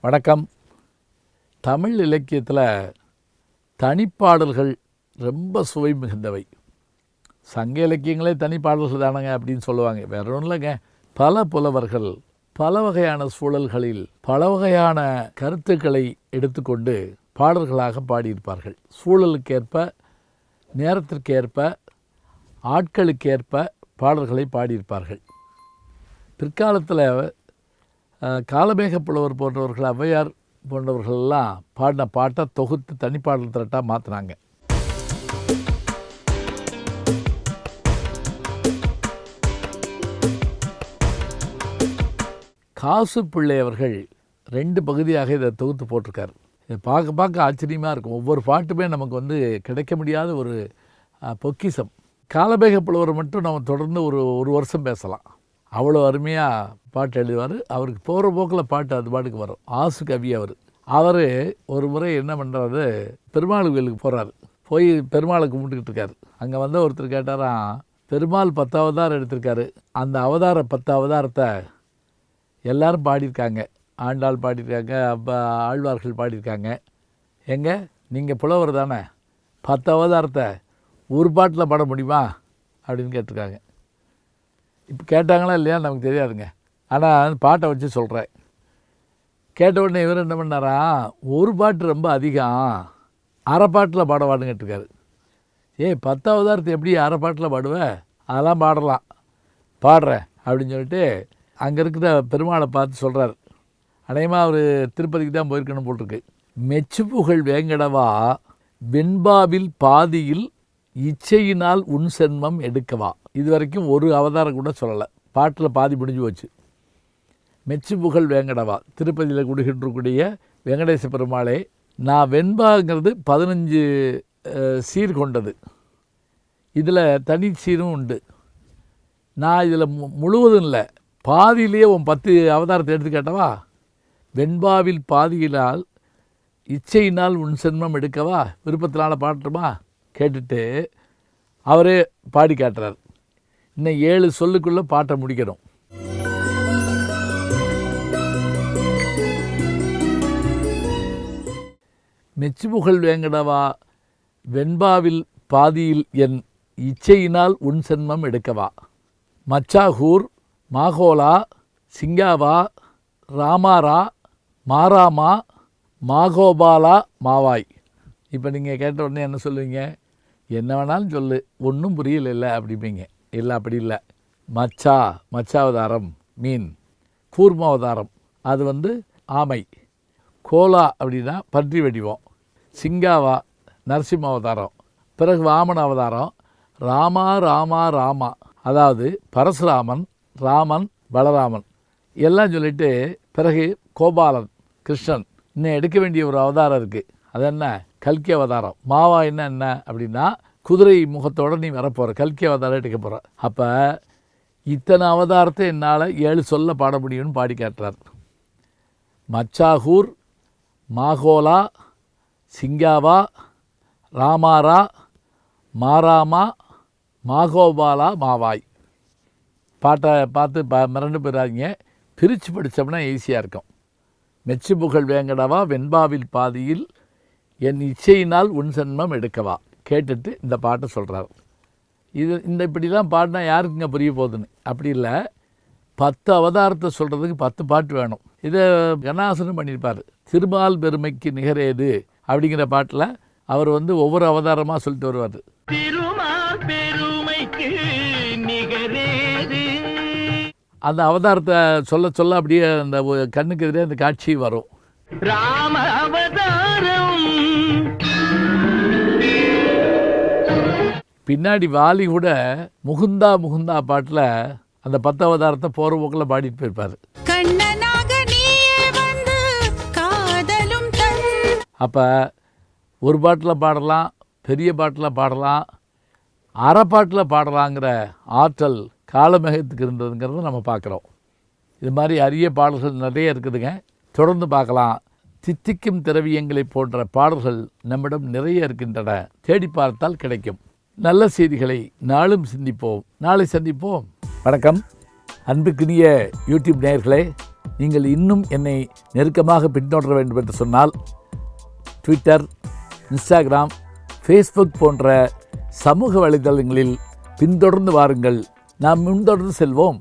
வணக்கம். தமிழ் இலக்கியத்தில் தனிப்பாடல்கள் ரொம்ப சுவை மிகுந்தவை. சங்க இலக்கியங்களே தனிப்பாடல்கள் தானங்க அப்படின்னு சொல்லுவாங்க. வேற ஒன்றும் இல்லைங்க. பல புலவர்கள் பல வகையான சூழல்களில் பல வகையான கருத்துக்களை எடுத்துக்கொண்டு பாடல்களாக பாடியிருப்பார்கள். சூழலுக்கேற்ப நேரத்திற்கேற்ப ஆட்களுக்கேற்ப பாடல்களை பாடியிருப்பார்கள். பிற்காலத்தில் காலமேக புலவர் போன்றவர்கள் ஔவையார் போன்றவர்கள்லாம் பாடின பாட்டை தொகுத்து தனிப்பாடல் திரட்டாக மாற்றினாங்க காசு பிள்ளை அவர்கள் ரெண்டு பகுதியாக இதை தொகுத்து போட்டிருக்கார். இதை பார்க்க பார்க்க ஆச்சரியமாக இருக்கும். ஒவ்வொரு பாட்டுமே நமக்கு வந்து கிடைக்க முடியாத ஒரு பொக்கிசம். பொக்கிஷம் காலமேக புலவர் மட்டும் நம்ம தொடர்ந்து ஒரு ஒரு வருஷம் பேசலாம். அவ்வளோ அருமையாக பாட்டு எழுதுவார் அவருக்கு போகிற போக்கில் பாட்டு அது பாட்டுக்கு வரும். ஆசு கவி அவர். அவர் ஒரு முறை என்ன பண்ணுறாரு பெருமாள் கோயிலுக்கு போகிறாரு போய் பெருமாளை கும்பிட்டுக்கிட்டு இருக்காரு. அங்கே வந்து ஒருத்தர் கேட்டாராம் பெருமாள் பத்து அவதாரம் எடுத்திருக்காரு. அந்த அவதார பத்து அவதாரத்தை எல்லாரும் பாடியிருக்காங்க. ஆண்டாள் பாடியிருக்காங்க அப்போ ஆழ்வார்கள் பாடியிருக்காங்க. எங்கே? நீங்கள் புலவர் தானே. பத்து அவதாரத்தை ஒரு பாட்டில் பாட முடியுமா? அப்படின்னு கேட்டிருக்காங்க. இப்போ கேட்டாங்களா இல்லையா நமக்கு தெரியாதுங்க. ஆனால் பாட்டை வச்சு சொல்கிறேன் கேட்ட உடனே இவர் என்ன பண்ணாரா ஒரு பாட்டு ரொம்ப அதிகம் அரை பாட்டில் பாடவான்னு கேட்டிருக்காரு. ஏய் பத்தாவதாரத்தை எப்படி அரை பாட்டில் பாடுவ? அதெல்லாம் பாடலாம். பாடுறேன் அப்படின்னு சொல்லிட்டு அங்கே இருக்கிற பெருமாளை பார்த்து சொல்கிறார் அநேகமாக அவர் திருப்பதிக்கு தான் போயிருக்கணும் போட்டிருக்கு. மெச்சு புகழ் வேங்கடவா வெண்பாவில் பாதியில் இச்சையினால் உன் சென்மம் எடுக்கவா. இது வரைக்கும் ஒரு அவதாரம் கூட சொல்லலை. பாட்டில் பாதி முடிஞ்சு போச்சு. மெச்சு புகழ் வேங்கடவா. திருப்பதியில் குடிகின்றக்கூடிய வெங்கடேச பெருமாளே நான் வெண்பாங்கிறது பதினஞ்சு சீர் கொண்டது. இதில் தனி சீரும் உண்டு. நான் இதில் மு முழுவதும் இல்லை. பாதியிலேயே உன் பத்து அவதாரத்தை எடுத்துக்கட்டவா? வெண்பாவில் பாதியினால் இச்சையினால் உன் சென்மம் எடுக்கவா? விருப்பத்தினால் பாட்டுமா கேட்டுட்டு அவரே பாடி காட்டுறார். இன்னும் ஏழு சொல்லுக்குள்ளே பாட்டை முடிக்கணும். மெச்சுபுகழ் வேங்கடவா வெண்பாவில் பாதியில் என் இச்சையினால் உன் சென்மம் எடுக்கவா? மச்சாகூர் மாகோலா சிங்காவா ராமாரா மாராமா மாகோபாலா மாவாய். இப்போ நீங்கள் கேட்ட உடனே என்ன சொல்லுவீங்க? என்ன வேணாலும் சொல்லு ஒன்றும் புரியல இல்லை அப்படிம்பீங்க இல்லை அப்படி இல்லை. மச்சா மச்சாவதாரம் மீன். கூர்மாவதாரம். அது வந்து ஆமை. கோலா அப்படின்னா பன்றி வடிவம். சிங்காவா நரசிம்ம அவதாரம். பிறகு வாமன அவதாரம் ராமா ராமா ராமா. அதாவது பரசுராமன் ராமன் பலராமன். எல்லாம் சொல்லிட்டு பிறகு கோபாலன் கிருஷ்ணன். இன்னும் எடுக்க வேண்டிய ஒரு அவதாரம் இருக்குது அது என்ன? கல்கி அவதாரம். மாவா என்ன என்ன அப்படின்னா குதிரை முகத்தோட நீ வரப்போகிற கல்கி அவதாரம் எடுக்க போகிற அப்போ இத்தனை அவதாரத்தை என்னால் ஏழு சொல்ல பாட முடியும்னு பாடி காட்டுறார். மச்சாகூர் மாகோலா சிங்காவா ராமாரா மாராமா மாகோபாலா மாவாய். பாட்டை பார்த்து ப மிரண்டு போயிடாதீங்க. பிரித்து படித்தோம்னா ஈஸியாக இருக்கும். மெச்சு புகழ் வேங்கடவா வெண்பாவில் பாதியில் என் இச்சையினால் உன் சன்மம் எடுக்கவா? கேட்டுட்டு இந்த பாட்டை சொல்கிறார் இது இந்த இப்படிலாம் பாடினா யாருக்குங்க புரிய போகுதுன்னு? அப்படி இல்லை. பத்து அவதாரத்தை சொல்கிறதுக்கு பத்து பாட்டு வேணும். இதை கணாசனம் பண்ணியிருப்பார். திருமால் பெருமைக்கு நிகரேது. அப்படிங்கிற பாட்டில் அவர் வந்து ஒவ்வொரு அவதாரமாக சொல்லிட்டு வருவார். அந்த அவதாரத்தை சொல்ல சொல்ல அப்படியே அந்த கண்ணுக்கு எதிரே அந்த காட்சி வரும். ராம அவதாரம். பின்னாடி வாலி கூட முகுந்தா முகுந்தா பாட்டில் அந்த பத்து அவதாரத்தை போகிற போக்கில் பாடிட்டு போயிருப்பார். அப்போ ஒரு பாட்டில் பாடலாம் பெரிய பாட்டில் பாடலாம் அரை பாட்டில் பாடலாங்கிற ஆற்றல் காலமேகத்துக்கு இருந்ததுங்கிறத நம்ம பார்க்குறோம். இது மாதிரி அரிய பாடல்கள் நிறைய இருக்குதுங்க. தொடர்ந்து பார்க்கலாம். தித்திக்கும் திரவியங்களை போன்ற பாடல்கள் நம்மிடம் நிறைய இருக்கின்றன. தேடி பார்த்தால் கிடைக்கும். நல்ல செய்திகளை நாளும் சிந்திப்போம். நாளை சந்திப்போம். வணக்கம். அன்புக்குரிய யூடியூப் நேயர்களே நீங்கள் இன்னும் என்னை நெருக்கமாக பின்தொடர வேண்டும் என்று சொன்னால் ட்விட்டர் இன்ஸ்டாகிராம் ஃபேஸ்புக் போன்ற சமூக வலைதளங்களில் பின்தொடர்ந்து வாருங்கள். நாம் முன்தொடர்ந்து செல்வோம்.